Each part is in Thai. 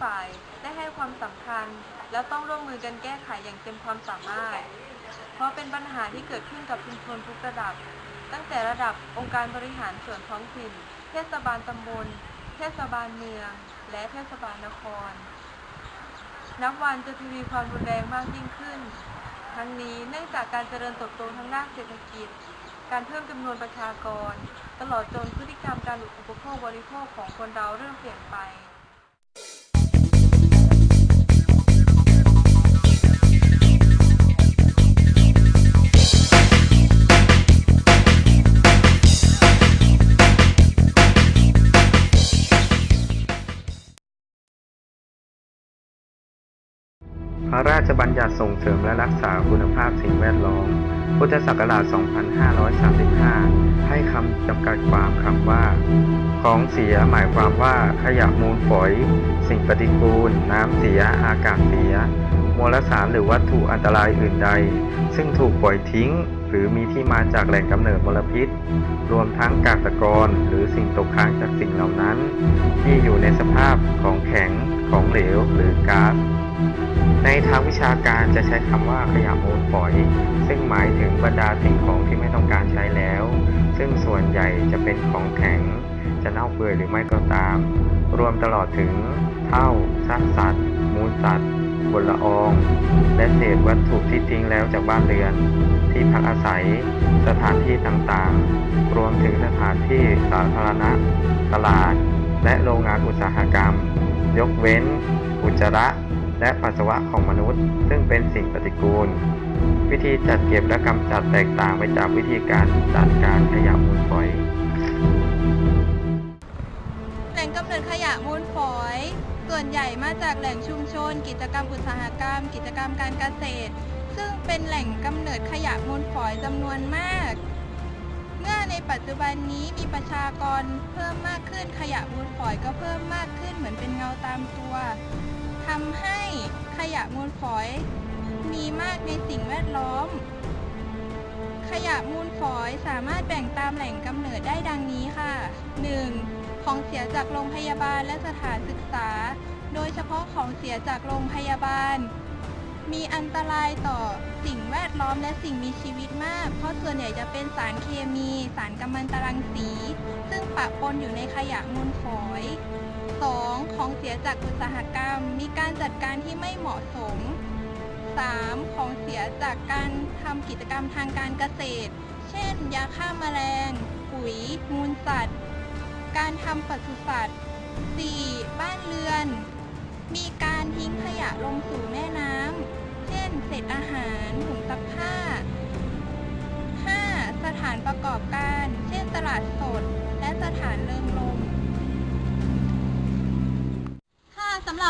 ฝ่ายได้ให้ความสำคัญ และต้องร่วมมือกันแก้ไขอย่างเต็มความสามารถ เพราะเป็นปัญหาที่เกิดขึ้นกับชุมชนทุกระดับ ตั้งแต่ระดับองค์การบริหารส่วนท้องถิ่น เทศบาลตำบล เทศบาลเมือง และเทศบาลนคร นับวันจะทวีความรุนแรงมากยิ่งขึ้น ทั้งนี้เนื่องจากการเจริญเติบโตทางด้านเศรษฐกิจ การเพิ่มจำนวนประชากร ตลอดจนพฤติกรรมการอุปโภคบริโภคของคนเราเริ่มเปลี่ยนไป ญญัติส่งเสริมและรักษาคุณภาพสิ่งแวดล้อม พุทธศักราช 2535 ให้คำจำกัดความคำว่า ของเสียหมายความว่าขยะมูลฝอย สิ่งปฏิกูล น้ำเสีย อากาศเสีย มลสารหรือวัตถุอันตรายอื่นใด ซึ่งถูกปล่อยทิ้ง หรือมีที่มาจากแหล่งกำเนิดมลพิษ รวมทั้งกากตะกอนหรือสิ่งตกค้างจากสิ่งเหล่านั้น ที่อยู่ในสภาพของแข็ง ของเหลว หรือก๊าซ ในทางวิชาการจะใช้คำว่าขยะมูลฝอย ซึ่งหมายถึงบรรดาสิ่งของที่ไม่ต้องการใช้แล้ว ซึ่งส่วนใหญ่จะเป็นของแข็ง จะเน่าเปื่อยหรือไม่ก็ตาม รวมตลอดถึงเท่าซากสัตว์ มูลสัตว์บนละออง และเศษวัตถุที่ทิ้งแล้วจากบ้านเรือน ที่พักอาศัย สถานที่ต่างๆ รวมถึงสถานที่สาธารณะ ตลาด และโรงงานอุตสาหกรรม ยกเว้น อุจจาระ และปัสสาวะของมนุษย์ ซึ่งเป็นสิ่งปฏิกูล วิธีจัดเก็บและกำจัดแตกต่างไปจากวิธีการจัดการขยะมูลฝอย แหล่งกำเนิดขยะมูลฝอย ส่วนใหญ่มาจากแหล่งชุมชน กิจกรรมอุตสาหกรรม กิจกรรมการเกษตร ซึ่งเป็นแหล่งกำเนิดขยะมูลฝอยจำนวนมาก เมื่อในปัจจุบันนี้มีประชากรเพิ่มมากขึ้นขยะมูลฝอยก็เพิ่มมากขึ้นเหมือนเป็นเงาตามตัว ทำให้ขยะมูลฝอยมีมากในสิ่งแวดล้อม ขยะมูลฝอยสามารถแบ่งตามแหล่งกำเนิดได้ดังนี้ค่ะ 1. ของเสียจากโรงพยาบาลและสถานศึกษา โดยเฉพาะของเสียจากโรงพยาบาล มีอันตรายต่อสิ่งแวดล้อมและสิ่งมีชีวิตมาก เพราะส่วนใหญ่จะเป็นสารเคมี สารกัมมันตรังสี ซึ่งปะปนอยู่ในขยะมูลฝอย 2. ของเสียจากอุตสาหกรรม มีการจัดการที่ไม่เหมาะสม 3. ของเสียจากการทำกิจกรรมทางการเกษตร เช่น ยาฆ่าแมลง ปุ๋ย มูลสัตว์ การทำปศุสัตว์ 4. บ้านเรือน มีการทิ้งขยะลงสู่แม่น้ำ เช่น เศษอาหารถุงซักผ้า 5. สถานประกอบการ เช่นตลาดสด และสถานเริงรม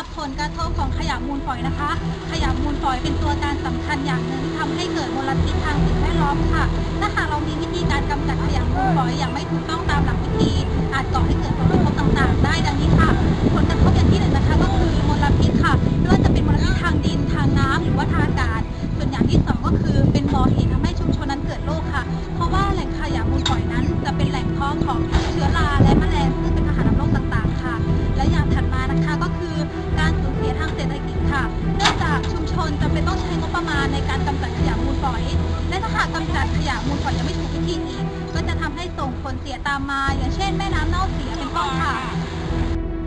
รับผลกระทบของขยะมูลฝอยนะคะ ขยะมูลฝอยเป็นตัวการสำคัญอย่างหนึ่งที่ทำให้เกิดมลพิษทางสิ่งแวดล้อมค่ะ ถ้าหากเรามีวิธีการกำจัดขยะมูลฝอยอย่างไม่ถูกต้องตามหลักวิธี อาจก่อให้เกิดผลกระทบต่างๆ ได้ดังนี้ค่ะ ผลกระทบอย่างที่หนึ่งนะคะก็คือมลพิษค่ะไม่ว่าจะเป็นมลพิษทางดินทางน้ำหรือว่าทาง ลเสียตามมา อย่างเช่นแม่น้ำเน่าเสียเป็นต้นค่ะ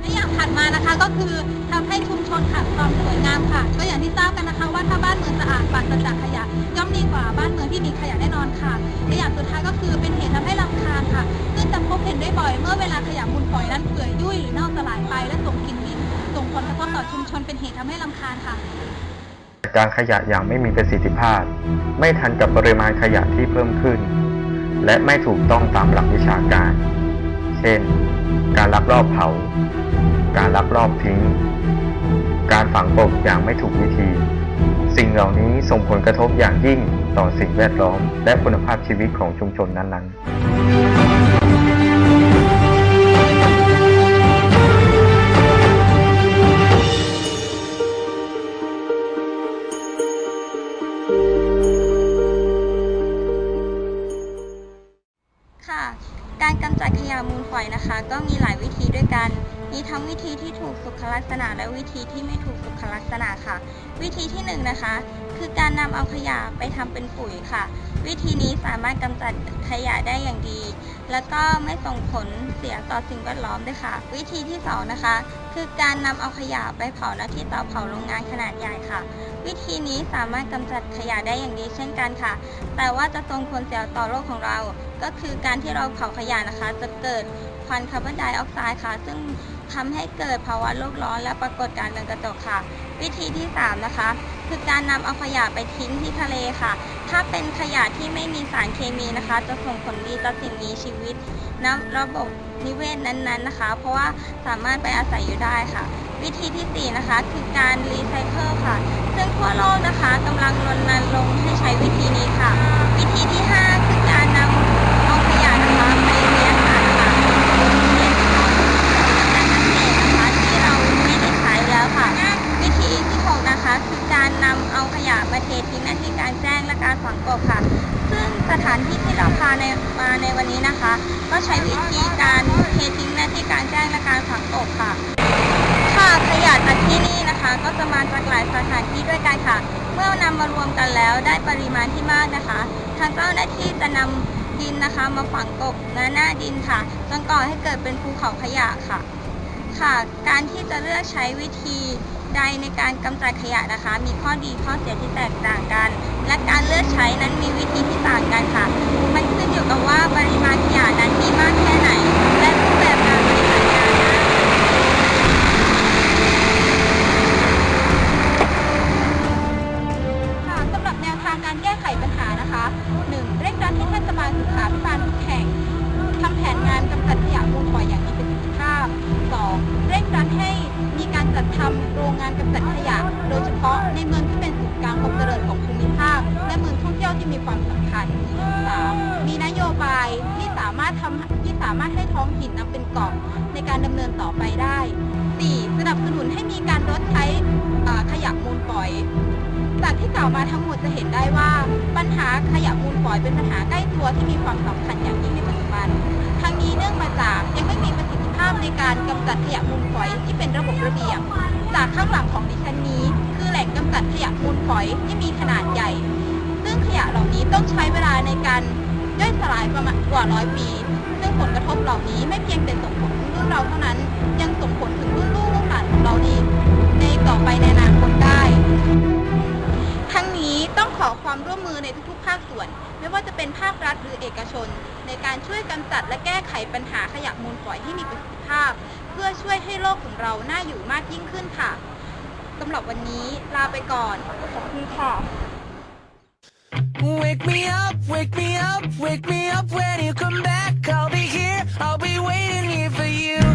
และอย่างถัดมานะคะก็คือทำให้ชุมชนขาดความสวยงามค่ะ ก็อย่างที่ทราบกันนะคะว่าถ้าบ้านเมืองสะอาดปราศจากขยะ ย่อมดีกว่าบ้านเมืองที่มีขยะแน่นอนค่ะและอย่างสุดท้ายก็คือเป็นเหตุทำให้รำคาญค่ะ ซึ่งจะพบเห็นได้บ่อยเมื่อเวลาขยะมูลฝอยนั้นเปื่อยยุ่ยหรือเน่าสลายไปและส่งกลิ่นเหม็นส่งผลกระทบต่อชุมชนเป็นเหตุทำให้รำคาญค่ะการขยะอย่างไม่มีประสิทธิภาพ ไม่ทันกับปริมาณขยะที่เพิ่มขึ้น และไม่ถูกต้องตามหลักวิชาการ เช่น การลักลอบเผา การลักลอบทิ้ง การฝังกลบอย่างไม่ถูกวิธี สิ่งเหล่านี้ส่งผลกระทบอย่างยิ่งต่อสิ่งแวดล้อม และคุณภาพชีวิตของชุมชนนั้นๆ ลักษณะและวิธีที่ไม่ถูกสุขลักษณะค่ะ วิธีที่หนึ่งนะคะ คือการนำเอาขยะไปทำเป็นปุ๋ยค่ะ วิธีนี้สามารถกำจัดขยะได้อย่างดีแล้วก็ไม่ส่งผลเสียต่อสิ่งแวดล้อมด้วยค่ะ วิธีที่สองนะคะคือการนำเอาขยะไปเผาณที่เตาเผาโรงงานขนาดใหญ่ค่ะ วิธีนี้สามารถกำจัดขยะได้อย่างดีเช่นกันค่ะ แต่ว่าจะส่งผลเสียต่อโลกของเรา ก็คือการที่เราเผาขยะนะคะ จะเกิดควันคาร์บอนไดออกไซด์ค่ะ ซึ่งทำให้เกิดภาวะโลกร้อนและปรากฏการณ์เรือนกระจกค่ะ วิธีที่สามนะคะ คือการนำเอาขยะไปทิ้งที่ทะเลค่ะ ถ้าเป็นขยะที่ไม่มีสารเคมีนะคะ จะส่งผลดีต่อสิ่งมีชีวิตนระบบนิเวศนั้นๆนะคะ เพราะว่าสามารถไปอาศัยอยู่ได้ค่ะ วิธีที่สี่นะคะคือการรีไซเคิลค่ะ ซึ่งทั่วโลกนะคะกำลังรณรงค์ให้ใช้วิธีนี้ค่ะ วิธีที่ 5 คือการนำเอาขยะนะคะไปเลี้ยงอาหารค่ะเช่นการเกษตรนะคะที่เราไม่ได้ใช้แล้วค่ะ วิ 6นะคะ คือการนำเอาขยะมาเททิ้งหน้าที่การแจ้งและการฝังกบค่ะ ซึ่งสถานที่ที่เราพาในมาในวันนี้นะคะ ก็ใช้วิธีการเททิ้งหน้าที่การแจ้งและการฝังกบค่ะ ค่ะขยะจากที่นี่นะคะ ก็จะมาจากหลายสถานที่ด้วยกันค่ะ เมื่อนำมารวมกันแล้วได้ปริมาณที่มากนะคะ ทางเจ้าหน้าที่จะนำดินนะคะ มาฝังกบหน้าหน้าดินค่ะจนก่อให้เกิดเป็นภูเขาขยะค่ะ ค่ะ การที่จะเลือกใช้วิธีใดในการกำจัดขยะนะคะ มีข้อดีข้อเสียที่แตกต่างกัน และการเลือกใช้นั้นมีวิธีที่ต่างกันค่ะ มันขึ้นอยู่กับว่าปริมาณขยะนั้นมีมากแค่ไหน และรูปแบบการบริหารงานนะค่ะสำหรับแนวทางการแก้ไขปัญหานะคะ 1. เร่งรัดให้เทศบาลศึกษาพิบาลทุกแห่ง งงานกำจัดขยะ โดยเฉพาะในเมืองที่เป็นศูนย์กลางความเจริญของภูมิภาค และเมืองท่องเที่ยวที่มีความสำคัญ 3. มีนโยบายที่สามารถทำที่สามารถให้ท้องถิ่นนำเป็นกรอบในการดำเนินต่อไปได้ 4. สนับสนุนให้มีการลดใช้ขยะมูลฝอยจากที่กล่าวมาทั้งหมดจะเห็นได้ว่า ปัญหาขยะมูลฝอยเป็นปัญหาใกล้ตัวที่มีความสำคัญอย่างยิ่งในปัจจุบันทั้งนี้เนื่องมาจากยังไม่มีประสิทธิภาพในการกำจัดขยะมูลฝอยที่เป็นระบบระเบียบ จากข้างหลังของดิฉันนี้ คือแหล่งกำจัดขยะมูลฝอยที่มีขนาดใหญ่ ซึ่งขยะเหล่านี้ต้องใช้เวลาในการย่อยสลายประมาณกว่าร้อยปี ซึ่งผลกระทบเหล่านี้ไม่เพียงแต่ส่งผลถึงรุ่นเราเท่านั้น ยังส่งผลถึงรุ่นลูกรุ่นหลานของเราในในต่อไปในอนาคตได้ทั้งนี้ต้องขอความร่วมมือในทุกๆ ภาคส่วน ไม่ว่าจะเป็นภาครัฐหรือเอกชน ในการช่วยกำจัดและแก้ไขปัญหาขยะมูลฝอยให้มีประสิทธิภาพ เพื่อช่วยให้โลกของเราน่าอยู่มากยิ่งขึ้นค่ะสำหรับวันนี้ลาไปก่อน ขอบคุณค่ะ Wake me up, wake me up, wake me up when you come back. I'll be here, I'll be waiting here for you.